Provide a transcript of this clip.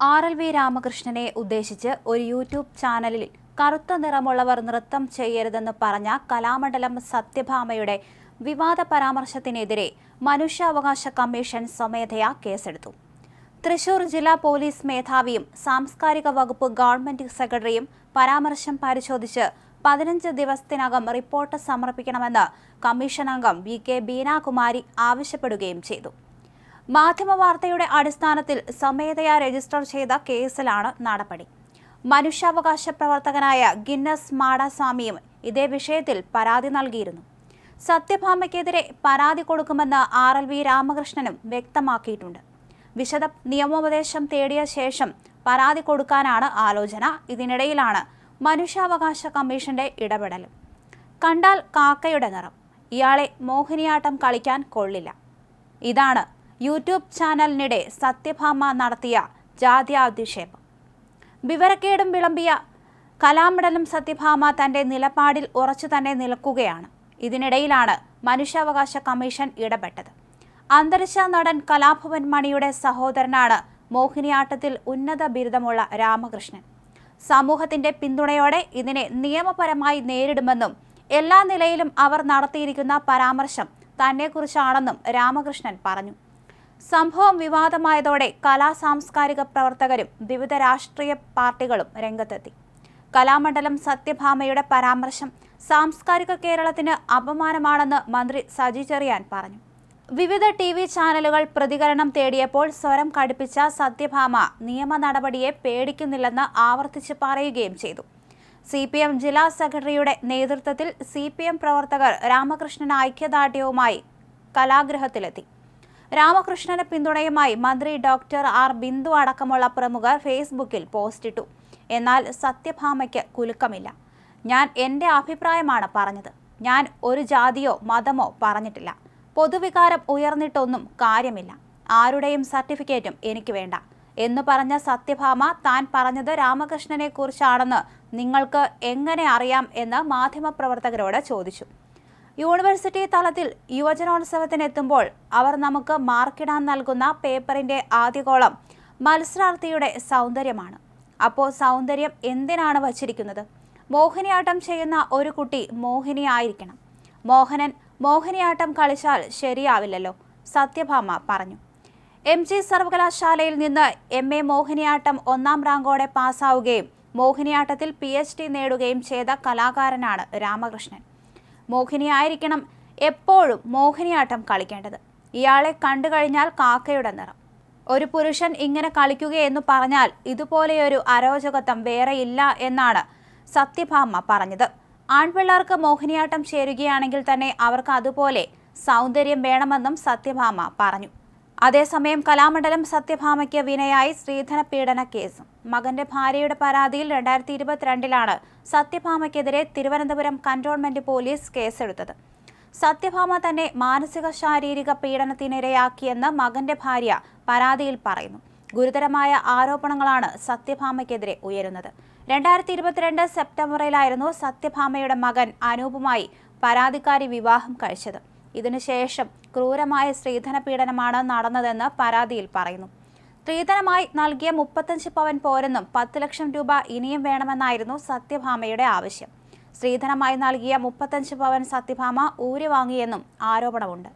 R L V രാമകൃഷ്ണനെ ഉദ്ദേശിച്ച് ഒരു YouTube ചാനലിൽ കറുത്ത നിറമുള്ളവർ നൃത്തം ചെയ്യരുതെന്ന് പറഞ്ഞ കലാമണ്ഡലം സത്യഭാമയുടെ വിവാദ പരാമർശത്തിനെതിരെ മനുഷ്യാവകാശ കമ്മീഷൻ സ്വമേധയാ കേസെടുത്തു. തൃശൂർ ജില്ലാ പോലീസ് മേധാവിയും സാംസ്കാരിക വകുപ്പ് ഗവൺമെന്റ് സെക്രട്ടറിയും പരാമർശം പരിശോധിച്ച് പതിനഞ്ച് ദിവസത്തിനകം റിപ്പോർട്ട് സമർപ്പിക്കണമെന്ന് കമ്മീഷൻ അംഗം വി കെ ബീനാകുമാരി ആവശ്യപ്പെടുകയും ചെയ്തു. മാധ്യമവാർത്തയുടെ അടിസ്ഥാനത്തിൽ സ്വമേധയാ രജിസ്റ്റർ ചെയ്ത കേസിലാണ് നടപടി. മനുഷ്യാവകാശ പ്രവർത്തകനായ ഗിന്നസ് മാടാസ്വാമിയും ഇതേ വിഷയത്തിൽ പരാതി നൽകിയിരുന്നു. സത്യഭാമയ്ക്കെതിരെ പരാതി കൊടുക്കുമെന്ന് ആർ എൽ വി രാമകൃഷ്ണനും വ്യക്തമാക്കിയിട്ടുണ്ട്. വിശദ നിയമോപദേശം തേടിയ ശേഷം പരാതി കൊടുക്കാനാണ് ആലോചന. ഇതിനിടയിലാണ് മനുഷ്യാവകാശ കമ്മീഷന്റെ ഇടപെടൽ. കണ്ടാൽ കാക്കയുടെ നിറം. ഇയാളെ മോഹിനിയാട്ടം കളിക്കാൻ കൊള്ളില്ല. ഇതാണ് യൂട്യൂബ് ചാനലിനിടെ സത്യഭാമ നടത്തിയ ജാത്യാധിക്ഷേപം വിവരക്കേടും വിളമ്പിയ കലാമണ്ഡലം സത്യഭാമ തന്റെ നിലപാടിൽ ഉറച്ചു തന്നെ നിൽക്കുകയാണ്. ഇതിനിടയിലാണ് മനുഷ്യാവകാശ കമ്മീഷൻ ഇടപെട്ടത്. അന്തരിച്ച നടൻ കലാഭവൻ മണിയുടെ സഹോദരനാണ് മോഹിനിയാട്ടത്തിൽ ഉന്നത ബിരുദമുള്ള രാമകൃഷ്ണൻ. സമൂഹത്തിന്റെ പിന്തുണയോടെ ഇതിനെ നിയമപരമായി നേരിടുമെന്നും എല്ലാ നിലയിലും അവർ നടത്തിയിരിക്കുന്ന പരാമർശം തന്നെക്കുറിച്ചാണെന്നും രാമകൃഷ്ണൻ പറഞ്ഞു. സംഭവം വിവാദമായതോടെ കലാ സാംസ്കാരിക പ്രവർത്തകരും വിവിധ രാഷ്ട്രീയ പാർട്ടികളും രംഗത്തെത്തി. കലാമണ്ഡലം സത്യഭാമയുടെ പരാമർശം സാംസ്കാരിക കേരളത്തിന് അപമാനമാണെന്ന് മന്ത്രി സജി ചെറിയാൻ പറഞ്ഞു. വിവിധ ടി വി ചാനലുകൾ പ്രതികരണം തേടിയപ്പോൾ സ്വരം കടുപ്പിച്ച സത്യഭാമ നിയമ നടപടിയെ പേടിക്കുന്നില്ലെന്ന് ആവർത്തിച്ച് പറയുകയും ചെയ്തു. സി പി എം ജില്ലാ സെക്രട്ടറിയുടെ നേതൃത്വത്തിൽ സി പി എം പ്രവർത്തകർ രാമകൃഷ്ണൻ ഐക്യദാർഢ്യവുമായി കലാഗ്രഹത്തിലെത്തി രാമകൃഷ്ണന് പിന്തുണയുമായി മന്ത്രി ഡോക്ടർ ആർ ബിന്ദു അടക്കമുള്ള പ്രമുഖർ ഫേസ്ബുക്കിൽ പോസ്റ്റിട്ടു എന്നാൽ സത്യഭാമയ്ക്ക് കുലുക്കമില്ല. ഞാൻ എന്റെ അഭിപ്രായമാണ് പറഞ്ഞത്. ഞാൻ ഒരു ജാതിയോ മതമോ പറഞ്ഞിട്ടില്ല. പൊതുവികാരം ഉയർന്നിട്ടൊന്നും കാര്യമില്ല. ആരുടെയും സർട്ടിഫിക്കറ്റും എനിക്ക് വേണ്ട. എന്ന് പറഞ്ഞ സത്യഭാമ താൻ പറഞ്ഞത് രാമകൃഷ്ണനെ കുറിച്ചാണെന്ന് നിങ്ങൾക്ക് എങ്ങനെ അറിയാം എന്ന് മാധ്യമപ്രവർത്തകരോട് ചോദിച്ചു. യൂണിവേഴ്സിറ്റി തലത്തിൽ യുവജനോത്സവത്തിനെത്തുമ്പോൾ അവർ നമുക്ക് മാർക്കിടാൻ നൽകുന്ന പേപ്പറിന്റെ ആദ്യകോളം മത്സരാർത്ഥിയുടെ സൗന്ദര്യമാണ്. അപ്പോൾ സൗന്ദര്യം എന്തിനാണ് വച്ചിരിക്കുന്നത്? മോഹിനിയാട്ടം ചെയ്യുന്ന ഒരു കുട്ടി മോഹിനിയായിരിക്കണം. മോഹനൻ മോഹിനിയാട്ടം കളിച്ചാൽ ശരിയാവില്ലല്ലോ സത്യഭാമ പറഞ്ഞു. എം ജി സർവകലാശാലയിൽ നിന്ന് എം എ മോഹിനിയാട്ടം ഒന്നാം റാങ്കോടെ പാസ്സാവുകയും മോഹിനിയാട്ടത്തിൽ പി എച്ച് ഡി നേടുകയും ചെയ്ത കലാകാരനാണ് രാമകൃഷ്ണൻ. മോഹിനിയായിരിക്കണം എപ്പോഴും മോഹിനിയാട്ടം കളിക്കേണ്ടത്. ഇയാളെ കണ്ടു കഴിഞ്ഞാൽ കാക്കയുടെ നിറം. ഒരു പുരുഷൻ ഇങ്ങനെ കളിക്കുകയെന്ന് പറഞ്ഞാൽ ഇതുപോലെയൊരു അരോചകത്വം വേറെയില്ല എന്നാണ് സത്യഭാമ പറഞ്ഞത്. ആൺപിള്ളേർക്ക് മോഹിനിയാട്ടം ചേരുകയാണെങ്കിൽ തന്നെ അവർക്ക് അതുപോലെ സൗന്ദര്യം വേണമെന്നും സത്യഭാമ പറഞ്ഞു. അതേസമയം കലാമണ്ഡലം സത്യഭാമയ്ക്ക് വിനയായി സ്ത്രീധന പീഡന കേസ്. മകന്റെ ഭാര്യയുടെ പരാതിയിൽ രണ്ടായിരത്തി ഇരുപത്തിരണ്ടിലാണ് സത്യഭാമയ്ക്കെതിരെ തിരുവനന്തപുരം കന്റോൺമെന്റ് പോലീസ് കേസെടുത്തത്. സത്യഭാമ തന്നെ മാനസിക ശാരീരിക പീഡനത്തിനിരയാക്കിയെന്ന് മകന്റെ ഭാര്യ പരാതിയിൽ പറയുന്നു. ഗുരുതരമായ ആരോപണങ്ങളാണ് സത്യഭാമയ്ക്കെതിരെ ഉയരുന്നത്. രണ്ടായിരത്തി ഇരുപത്തിരണ്ട് സെപ്റ്റംബറിലായിരുന്നു സത്യഭാമയുടെ മകൻ അനൂപുമായി പരാതിക്കാരി വിവാഹം കഴിച്ചത്. ഇതിനുശേഷം ക്രൂരമായ സ്ത്രീധന പീഡനമാണ് നടന്നതെന്ന് പരാതിയിൽ പറയുന്നു. സ്ത്രീധനമായി നൽകിയ മുപ്പത്തഞ്ച് പവൻ പോരെന്നും പത്ത് ലക്ഷം രൂപ ഇനിയും വേണമെന്നായിരുന്നു സത്യഭാമയുടെ ആവശ്യം. സ്ത്രീധനമായി നൽകിയ മുപ്പത്തഞ്ച് പവൻ സത്യഭാമ ഊരി വാങ്ങിയെന്നും ആരോപണമുണ്ട്.